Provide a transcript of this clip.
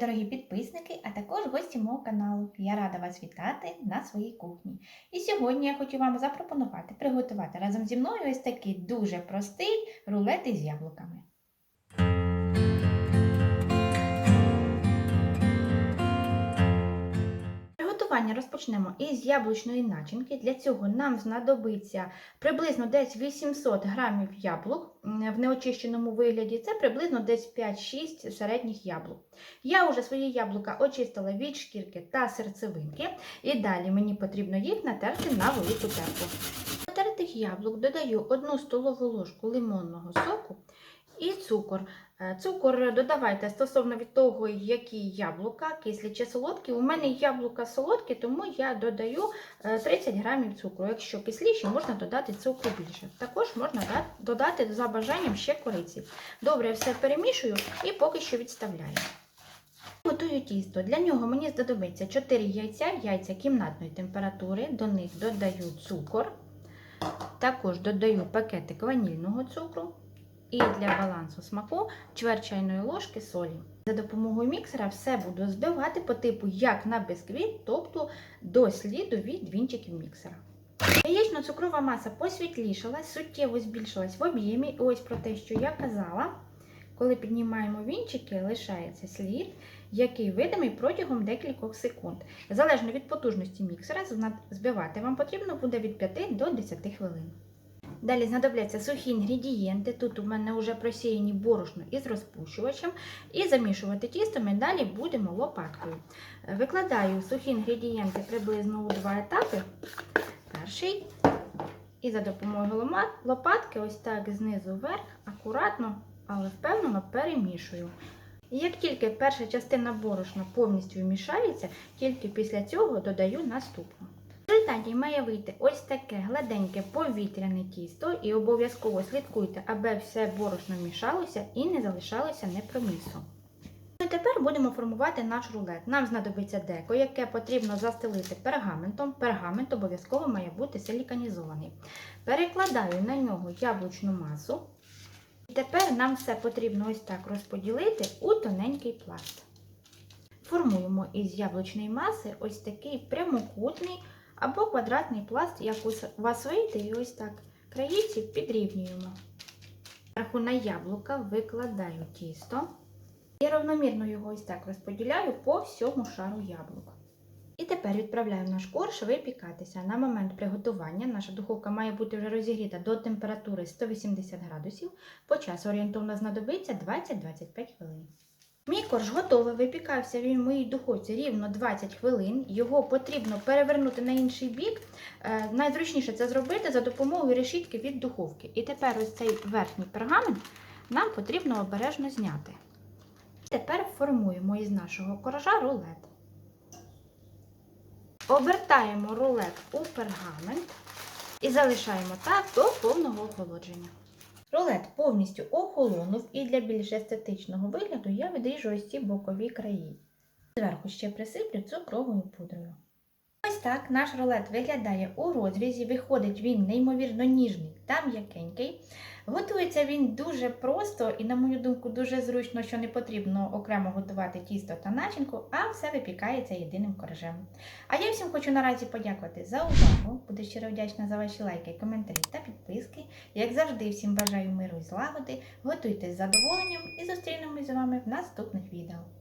дорогі підписники, а також гості мого каналу. Я рада вас вітати на своїй кухні. І сьогодні я хочу вам запропонувати приготувати разом зі мною ось такий дуже простий рулет із яблуками. Приготування розпочнемо із яблучної начинки. Для цього нам знадобиться приблизно десь 800 грамів яблук в неочищеному вигляді. Це приблизно десь 5-6 середніх яблук. Я вже свої яблука очистила від шкірки та серцевинки. І далі мені потрібно їх натерти на велику терку. До натертих яблук додаю 1 столову ложку лимонного соку і цукор. Е, Цукор додавайте стосовно від того, які яблука, кислі чи солодкі. У мене яблука солодкі, тому я додаю е, 30 грамів цукру. Якщо кисліші, можна додати цукру більше. Також можна додати за бажанням ще кориці. Добре, все перемішую і поки що відставляю. Готую тісто. Для нього мені знадобиться 4 яйця, яйця кімнатної температури. До них додаю цукор. Також додаю пакетик ванільного цукру. І для балансу смаку чверть чайної ложки солі. За допомогою міксера все буду збивати по типу як на бисквіт, тобто до сліду від вінчиків міксера. Яєчно-цукрова маса посвітлішалась, суттєво збільшилась в об'ємі. І ось про те, що я казала, коли піднімаємо вінчики, лишається слід, який видимий протягом декількох секунд. Залежно від потужності міксера, збивати вам потрібно буде від 5 до 10 хвилин. Далі знадобляться сухі інгредієнти. Тут у мене вже просіяні борошно із розпущувачем. І замішувати тісто ми далі будемо лопаткою. Викладаю сухі інгредієнти приблизно у два етапи. Перший. І за допомогою лопатки, ось так знизу вверх, акуратно, але впевнено перемішую. І як тільки перша частина борошна повністю вмішається, тільки після цього додаю наступну. Результаті має вийти ось таке гладеньке повітряне тісто, і обов'язково слідкуйте, аби все борошно мішалося і не залишалося непромісом. Ну тепер будемо формувати наш рулет. Нам знадобиться деко, яке потрібно застелити пергаментом. Пергамент обов'язково має бути силіканізований. Перекладаю на нього яблучну масу. І тепер нам все потрібно ось так розподілити у тоненький пласт. Формуємо із яблучної маси ось такий прямокутний або квадратний пласт, як у вас вийде, і ось так країці підрівнюємо. Зверху на яблука викладаю тісто і равномірно його ось так розподіляю по всьому шару яблук. І тепер відправляю наш корж випікатися. На момент приготування наша духовка має бути вже розігріта до температури 180 градусів. По часу орієнтовно знадобиться 20-25 хвилин. Мій корж готовий, випікався він в моїй духовці рівно 20 хвилин. Його потрібно перевернути на інший бік. Е, найзручніше це зробити за допомогою решітки від духовки. І тепер ось цей верхній пергамент нам потрібно обережно зняти. Тепер формуємо із нашого коржа рулет. Обертаємо рулет у пергамент і залишаємо так до повного охолодження. Рулет повністю охолонув і для більш естетичного вигляду я відріжу ось ці бокові краї. Зверху ще присиплю цукровою пудрою. Так наш рулет виглядає у розрізі. Виходить він неймовірно ніжний та м'якенький. Готується він дуже просто і, на мою думку, дуже зручно, що не потрібно окремо готувати тісто та начинку, а все випікається єдиним коржем. А я всім хочу наразі подякувати за увагу. Буду щиро вдячна за ваші лайки, коментарі та підписки. Як завжди, всім бажаю миру і злагоди. Готуйте з задоволенням і зустрінемось з вами в наступних відео.